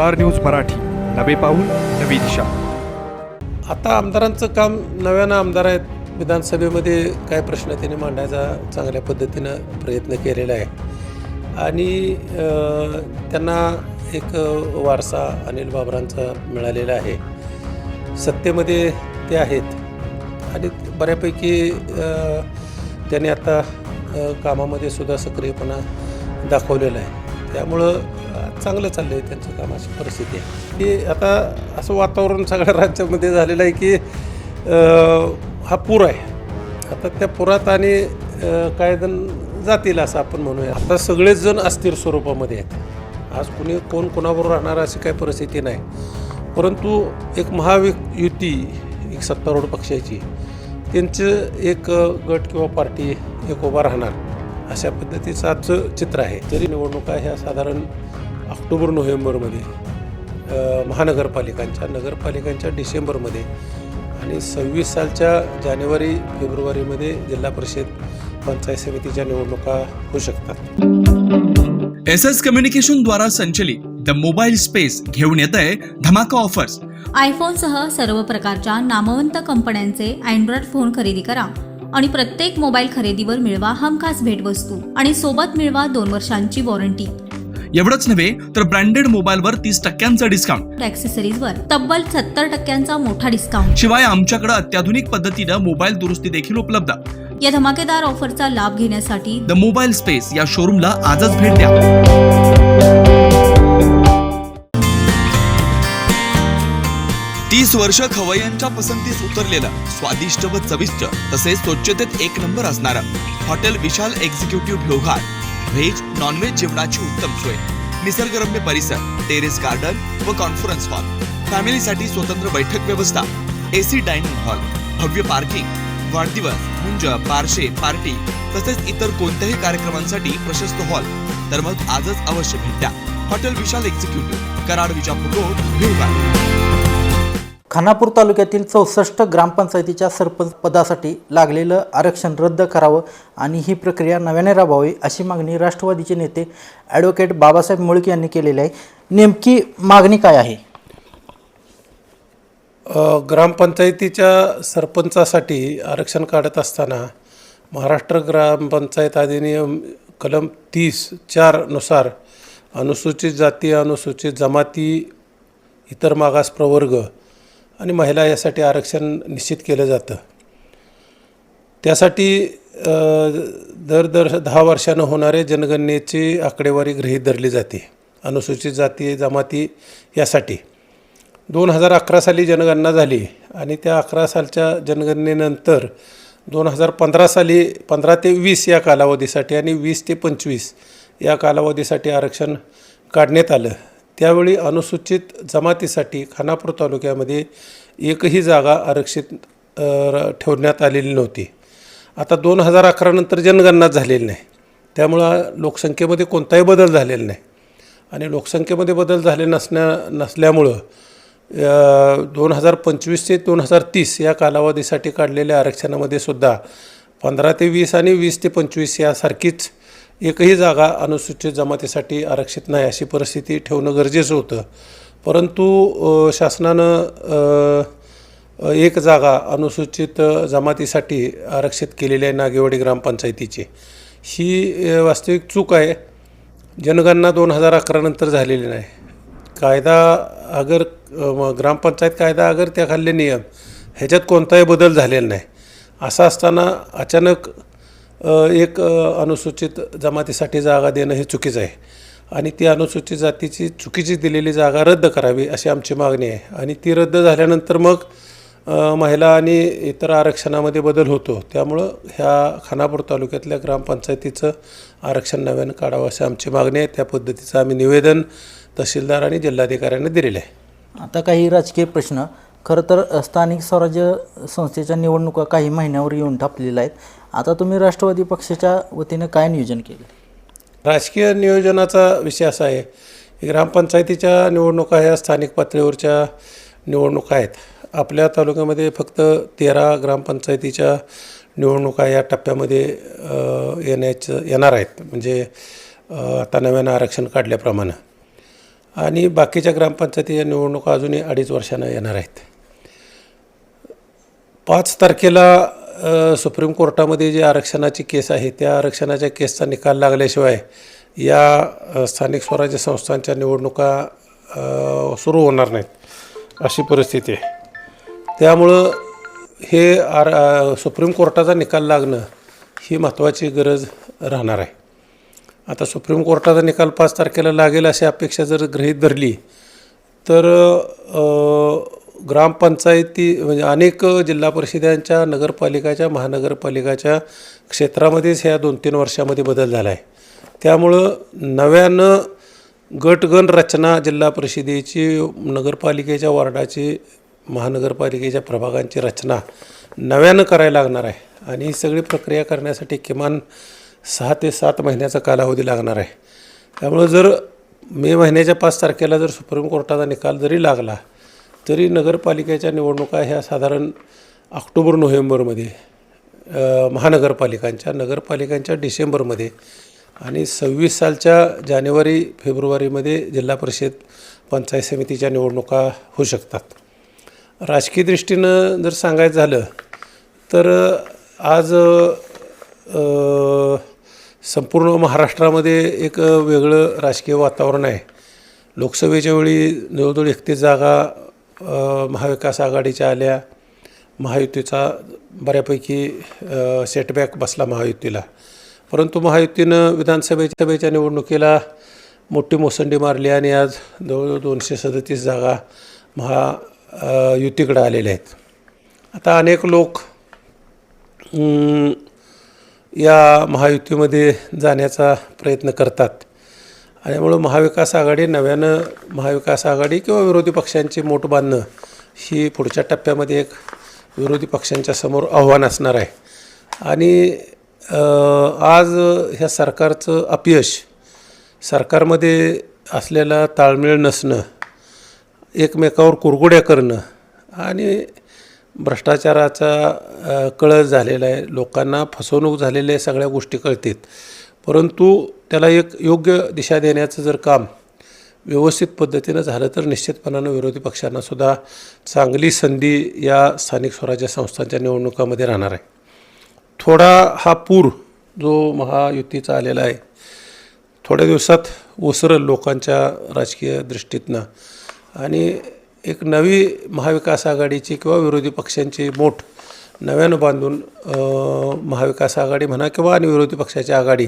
Star News Marathi. नवे पाऊल नवी दिशा. आता आमदारांचं काम नव्यानं आमदार आहेत. विधानसभेमध्ये काय प्रश्न त्यांनी मांडायचा चांगल्या पद्धतीनं प्रयत्न केलेला आहे. आणि त्यांना एक वारसा अनिल बाबरांचा मिळालेला आहे. सत्तेमध्ये ते आहेत. आणि बऱ्यापैकी त्यांनी आता कामामध्ये सुद्धा सक्रियपणा दाखवलेला आहे. त्यामुळं चांगलं चाललं आहे त्यांचं काम अशी परिस्थिती आहे. की आता असं वातावरण सगळ्या राज्यामध्ये झालेलं आहे की हा पूर आहे. आता त्या पुरात आणि कायदन जातील असं आपण म्हणूया. आता सगळेच जण अस्थिर स्वरूपामध्ये आहेत. आज कुणी कोण कोणाबरोबर राहणार अशी काही परिस्थिती नाही. परंतु एक महायुती एक सत्तारूढ पक्षाची त्यांचं एक गट किंवा पार्टी एक उभा राहणार अशा पद्धतीचं आजचं चित्र आहे. जरी निवडणुका ह्या साधारण ऑक्टोबर नोव्हेंबरमध्ये महानगरपालिकांच्या नगरपालिकांच्या डिसेंबरमध्ये आणि सव्वीस सालच्या जानेवारी फेब्रुवारीमध्ये जिल्हा परिषद पंचायत समितीच्या निवडणुका होऊ शकतात. एस एस कम्युनिकेशन द्वारा संचलित द मोबाईल स्पेस घेऊन येत आहे धमाका ऑफर्स. आयफोनसह सर्व प्रकारच्या नामवंत कंपन्यांचे अँड्रॉइड फोन खरेदी करा आणि प्रत्येक मोबाईल खरेदीवर मिळवा हमखास भेटवस्तू आणि सोबत मिळवा दोन वर्षांची वॉरंटी. एवढंच नव्हे तर ब्रँडेड मोबाईलवर तीस टक्क्यांचा डिस्काउंट ॲक्सेसरीजवर तब्बल सत्तर टक्क्यांचा मोठा डिस्काउंट शिवाय आमच्याकडे अत्याधुनिक पद्धतीनं मोबाईल दुरुस्ती देखील उपलब्ध. या धमाकेदार ऑफरचा लाभ घेण्यासाठी द मोबाईल स्पेस या शोरूमला आजच भेट द्या. तीस वर्ष खवय्यांच्या पसंतीस उतरलेलं स्वादिष्ट व चविष्ट तसेच स्वच्छतेत एक नंबर असणारं hotel Vishal executive Lohar. Veg non veg जेवणाची उत्तम सोय. निसर्गरम्य परिसर टेरेस गार्डन व कॉन्फरन्स हॉल फॅमिलीसाठी स्वतंत्र बैठक व्यवस्था एसी डायनिंग हॉल भव्य पार्किंग वाढदिवस मुंज बारशे पार्टी तसेच इतर कोणत्याही कार्यक्रमांसाठी प्रशस्त हॉल तर मग आजच अवश्य भेट द्या. Hotel Vishal executive Karad Vijapur road Bhivgad Khanapur तालुक्यातील चौसष्ट ग्रामपंचायतीच्या सरपंच पदासाठी लागलेलं आरक्षण रद्द करावं आणि ही प्रक्रिया नव्याने राबवावी अशी मागणी राष्ट्रवादीचे नेते ॲडव्होकेट बाबासाहेब मुळके यांनी केलेली आहे. नेमकी मागणी काय आहे? ग्रामपंचायतीच्या सरपंचासाठी आरक्षण काढत असताना महाराष्ट्र ग्रामपंचायत अधिनियम कलम तीस चारनुसार अनुसूचित जाती अनुसूचित जमाती इतर मागास प्रवर्ग आणि महिला यासाठी आरक्षण निश्चित केलं जातं. त्यासाठी दर दर दहा वर्षानं होणारे जनगणनेची आकडेवारी गृहीत धरली जाते. अनुसूचित जाती जमाती यासाठी. दोन हजार अकरा साली जनगणना झाली आणि त्या अकरा सालच्या जनगणनेनंतर दोन हजार पंधरा साली पंधरा ते वीस या कालावधीसाठी आणि वीस ते पंचवीस या कालावधीसाठी आरक्षण काढण्यात आलं. त्यावेळी अनुसूचित जमातीसाठी खानापूर तालुक्यामध्ये एकही जागा आरक्षित ठेवण्यात आलेली नव्हती. आता दोन हजार अकरानंतर जनगणना झालेली नाही. त्यामुळं लोकसंख्येमध्ये कोणताही बदल झालेला नाही. आणि लोकसंख्येमध्ये बदल झाले नसण्या नसल्यामुळं दोन हजार पंचवीस ते दोन हजार तीस या कालावधीसाठी काढलेल्या आरक्षणामध्ये सुद्धा पंधरा ते वीस आणि वीस ते पंचवीस यासारखीच एकही जागा अनुसूचित जमातीसाठी आरक्षित नाही अशी परिस्थिती ठेवणं गरजेचं होतं. परंतु शासनानं एक जागा अनुसूचित जमातीसाठी आरक्षित केलेली आहे नागेवाडी ग्रामपंचायतीची. ही वास्तविक चूक आहे. जनगणना दोन हजार अकरानंतर झालेली नाही. कायदा अगर ग्रामपंचायत कायदा अगर त्याखालील नियम ह्याच्यात कोणताही बदल झालेला नाही. असं असताना अचानक एक अनुसूचित जमातीसाठी जागा देणं हे चुकीचं आहे. आणि ती अनुसूचित जातीची चुकीची दिलेली जागा रद्द करावी अशी आमची मागणी आहे. आणि ती रद्द झाल्यानंतर मग महिला आणि इतर आरक्षणामध्ये बदल होतो. त्यामुळं ह्या खानापूर तालुक्यातल्या ग्रामपंचायतीचं आरक्षण नव्यानं काढावं अशी आमची मागणी आहे. त्या पद्धतीचं आम्ही निवेदन तहसीलदार आणि जिल्हाधिकाऱ्यांना दिलेलं आहे. आता काही राजकीय प्रश्न. खरं तर स्थानिक स्वराज्य संस्थेच्या निवडणुका काही महिन्यावर येऊन ठपलेल्या आहेत. आता तुम्ही राष्ट्रवादी पक्षाच्या वतीनं काय नियोजन केलं? राजकीय नियोजनाचा विषय असा आहे. की ग्रामपंचायतीच्या निवडणुका ह्या स्थानिक पातळीवरच्या निवडणुका आहेत. आपल्या तालुक्यामध्ये फक्त तेरा ग्रामपंचायतीच्या निवडणुका या टप्प्यामध्ये येण्याचं येणार आहेत. म्हणजे आता नव्यानं आरक्षण काढल्याप्रमाणे. आणि बाकीच्या ग्रामपंचायतीच्या निवडणुका अजूनही अडीच वर्षानं येणार आहेत. पाच तारखेला सुप्रीम कोर्टामध्ये जी आरक्षणाची केस आहे त्या आरक्षणाच्या केसचा निकाल लागल्याशिवाय या स्थानिक स्वराज्य संस्थांच्या निवडणुका सुरू होणार नाहीत अशी परिस्थिती आहे. त्यामुळं हे आर सुप्रीम कोर्टाचा निकाल लागणं ही महत्त्वाची गरज राहणार आहे. आता सुप्रीम कोर्टाचा निकाल पाच तारखेला लागेल अशी अपेक्षा जर गृहीत धरली तर ग्रामपंचायती म्हणजे अनेक जिल्हा परिषदांच्या नगरपालिकाच्या महानगरपालिकाच्या क्षेत्रामध्येच ह्या दोन तीन वर्षामध्ये बदल झाला आहे त्यामुळं नव्यानं गटगण रचना जिल्हा परिषदेची नगरपालिकेच्या वॉर्डाची महानगरपालिकेच्या प्रभागांची रचना नव्यानं करायला लागणार आहे. आणि ही सगळी प्रक्रिया करण्यासाठी किमान सहा ते सात महिन्याचा कालावधी लागणार आहे. त्यामुळं जर मे महिन्याच्या पाच तारखेला जर सुप्रीम कोर्टाचा निकाल जरी लागला तरी नगरपालिकेच्या निवडणुका ह्या साधारण ऑक्टोबर नोव्हेंबरमध्ये महानगरपालिकांच्या नगरपालिकांच्या डिसेंबरमध्ये आणि सव्वीस सालच्या जानेवारी फेब्रुवारीमध्ये जिल्हा परिषद पंचायत समितीच्या निवडणुका होऊ शकतात. राजकीय दृष्टीनं जर सांगायचं झालं तर आज संपूर्ण महाराष्ट्रामध्ये एक वेगळं राजकीय वातावरण आहे. लोकसभेच्या वेळी जवळजवळ एकतीस जागा महाविकास आघाडीच्या आल्या. महायुतीचा बऱ्यापैकी सेटबॅक बसला महायुतीला. परंतु महायुतीनं विधानसभेच्या सभेच्या निवडणुकीला मोठी मोसंडी मारली आणि आज जवळजवळ दोनशे सदतीस जागा महा युतीकडं आलेल्या आहेत. आता अनेक लोक या महायुतीमध्ये जाण्याचा प्रयत्न करतात. आणि त्यामुळं महाविकास आघाडी नव्यानं महाविकास आघाडी किंवा विरोधी पक्षांची मोठ बांधणं ही पुढच्या टप्प्यामध्ये एक विरोधी पक्षांच्या समोर आव्हान असणार आहे. आणि आज ह्या सरकारचं अपयश सरकारमध्ये असलेला ताळमेळ नसणं एकमेकावर कुरगुड्या करणं आणि भ्रष्टाचाराचा कळस झालेला आहे. लोकांना फसवणूक झालेल्या सगळ्या गोष्टी कळतात. परंतु त्याला एक योग्य दिशा देण्याचं जर काम व्यवस्थित पद्धतीनं झालं तर निश्चितपणानं विरोधी पक्षांनासुद्धा चांगली संधी या स्थानिक स्वराज्य संस्थांच्या निवडणुकामध्ये राहणार आहे. थोडा हा पूर जो महायुतीचा आलेला आहे थोड्या दिवसात ओसरल लोकांच्या राजकीय दृष्टीतनं. आणि एक नवी महाविकास आघाडीची किंवा विरोधी पक्षांची मोठ नव्यानं बांधून महाविकास आघाडी म्हणा किंवा आणि विरोधी पक्षाची आघाडी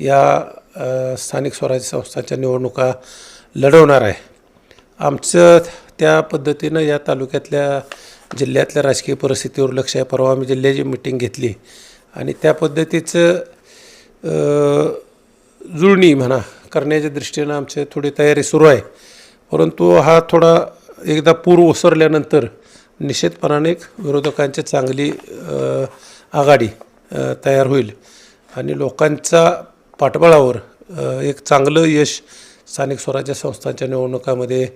या स्थानिक स्वराज्य संस्थांच्या निवडणुका लढवणार आहे. आमचं त्या पद्धतीनं या तालुक्यातल्या जिल्ह्यातल्या राजकीय परिस्थितीवर लक्ष आहे. परवा आम्ही जिल्ह्याची मिटिंग घेतली आणि त्या पद्धतीचं जुळणी म्हणा करण्याच्या दृष्टीनं आमची थोडी तयारी सुरू आहे. परंतु हा थोडा एकदा पूर ओसरल्यानंतर निश्चितपणाने एक विरोधकांची चांगली आघाडी तयार होईल. आणि लोकांच्या पाठबळावर एक चांगलं यश स्थानिक स्वराज्य संस्थांच्या निवडणुकामध्ये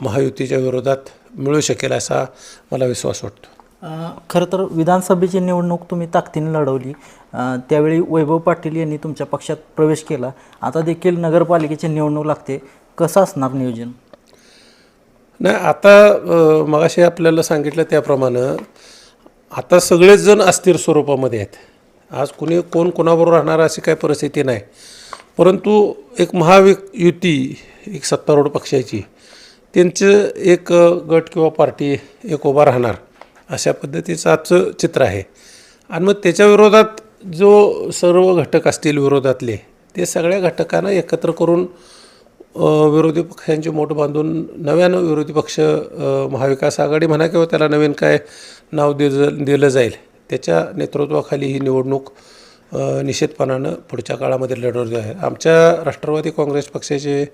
महायुतीच्या विरोधात मिळू शकेल असा मला विश्वास वाटतो. खरं तर विधानसभेची निवडणूक तुम्ही ताकदीने लढवली. त्यावेळी वैभव पाटील यांनी तुमच्या पक्षात प्रवेश केला. आता देखील नगरपालिकेची निवडणूक लागते. कसं असणार नियोजन? नाही आता मगाशी आपल्याला सांगितलं त्याप्रमाणे आता सगळेच जण अस्थिर स्वरूपामध्ये आहेत. आज कुणी कोण कोणाबरोबर राहणार अशी काही परिस्थिती नाही. परंतु एक महावि युती एक सत्तारूढ पक्षाची त्यांचं एक गट किंवा पार्टी एक उभा राहणार अशा पद्धतीचं आजचं चित्र आहे. आणि मग त्याच्या विरोधात जो सर्व घटक असतील विरोधातले ते सगळ्या घटकांना एकत्र करून विरोधी पक्षांची मोठ बांधून नव्यानं विरोधी पक्ष महाविकास आघाडी म्हणा किंवा त्याला नवीन काय नाव दिलं दिलं जाईल त्याच्या नेतृत्वाखाली ही निवडणूक निश्चितपणानं पुढच्या काळामध्ये लढवली आहे. आमच्या राष्ट्रवादी काँग्रेस पक्षाचे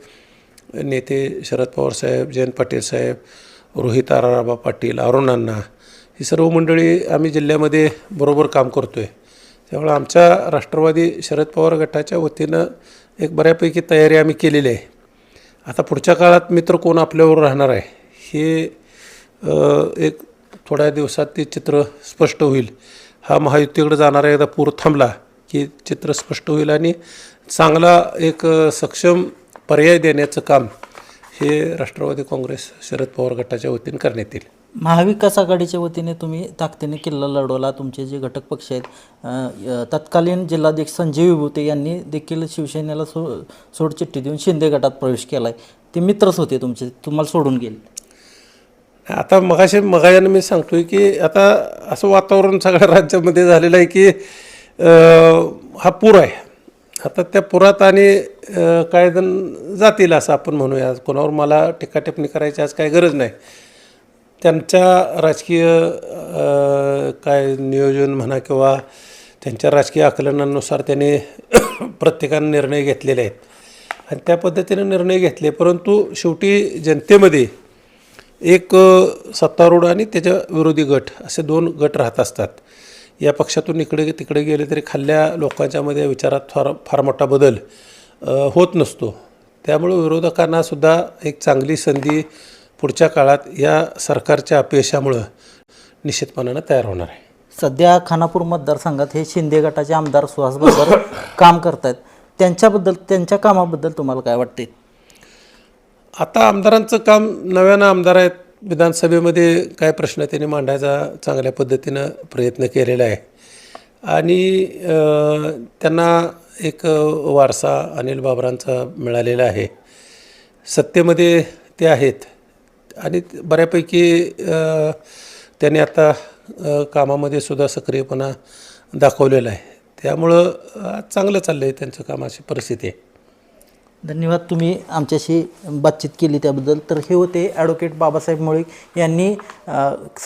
नेते शरद पवार साहेब जयंत पाटील साहेब रोहित आराराबा पाटील अरुण अण्णा ही सर्व मंडळी आम्ही जिल्ह्यामध्ये बरोबर काम करतो आहे त्यामुळे आमच्या राष्ट्रवादी शरद पवार गटाच्या वतीनं एक बऱ्यापैकी तयारी आम्ही केलेली आहे. आता पुढच्या काळात मित्र कोण आपल्यावर राहणार आहे हे एक थोड्या दिवसात ते चित्र स्पष्ट होईल. हा महायुतीकडे जाणारा एकदा पूर थांबला की चित्र स्पष्ट होईल आणि चांगला एक सक्षम पर्याय देण्याचं काम हे राष्ट्रवादी काँग्रेस शरद पवार गटाच्या वतीने करण्यात येईल. महाविकास आघाडीच्या वतीने तुम्ही ताकदीने किल्ला लढवला. तुमचे जे घटक पक्ष आहेत तत्कालीन जिल्हाध्यक्ष संजय विभूते यांनी देखील शिवसेनेला सो सोडचिठ्ठी देऊन शिंदे गटात प्रवेश केला आहे ते मित्रच होते तुमचे. तुम्हाला सोडून गेले. आता मगाशी मगायानं मी सांगतोय की आता असं वातावरण सगळ्या राज्यामध्ये झालेलं आहे की हा पूर आहे. आता त्या पुरात आणि कायदन काय जण जातील असं आपण म्हणूया. कोणावर मला टीकाटिपणी करायची आज काही गरज नाही. त्यांच्या राजकीय काय नियोजन म्हणा किंवा त्यांच्या राजकीय आकलनानुसार त्यांनी प्रत्येकानं निर्णय घेतलेले आहेत. आणि त्या पद्धतीने निर्णय घेतले परंतु शेवटी जनतेमध्ये एक सत्तारूढ आणि त्याच्या विरोधी गट असे दोन गट राहत असतात. या पक्षातून इकडे तिकडे गेले तरी खाल्ल्या लोकांच्यामध्ये विचारात फार फार मोठा बदल होत नसतो. त्यामुळं विरोधकांनासुद्धा एक चांगली संधी पुढच्या काळात या सरकारच्या अपयशामुळं निश्चितपणानं तयार होणार आहे. सध्या खानापूर मतदारसंघात हे शिंदे गटाचे आमदार सुहास बरोबर काम करतायत. त्यांच्याबद्दल त्यांच्या कामाबद्दल तुम्हाला काय वाटते? आता आमदारांचं काम नव्यानं आमदार आहेत. विधानसभेमध्ये काय प्रश्न त्यांनी मांडायचा चांगल्या पद्धतीनं प्रयत्न केलेला आहे. आणि त्यांना एक वारसा अनिल बाबरांचा मिळालेला आहे. सत्तेमध्ये ते आहेत. आणि बऱ्यापैकी त्यांनी आता कामामध्ये सुद्धा सक्रियपणा दाखवलेला आहे. त्यामुळं चांगलं चाललं आहे त्यांचं कामाची परिस्थिती आहे. धन्यवाद. तुम्ही आमच्याशी बातचीत केली त्याबद्दल. तर हे होते ॲडव्होकेट बाबासाहेब मुळीक यांनी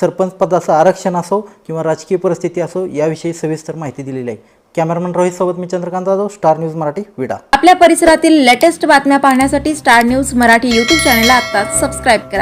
सरपंच पदाचं आरक्षण असो किंवा राजकीय परिस्थिती असो याविषयी सविस्तर माहिती दिलेली आहे. कॅमेरामॅन रोहित सोबत मी चंद्रकांत जाधव स्टार न्यूज मराठी विडा. आपल्या परिसरातील लेटेस्ट बातम्या पाहण्यासाठी स्टार न्यूज मराठी यूट्यूब चॅनलला आत्ताच सबस्क्राईब करा.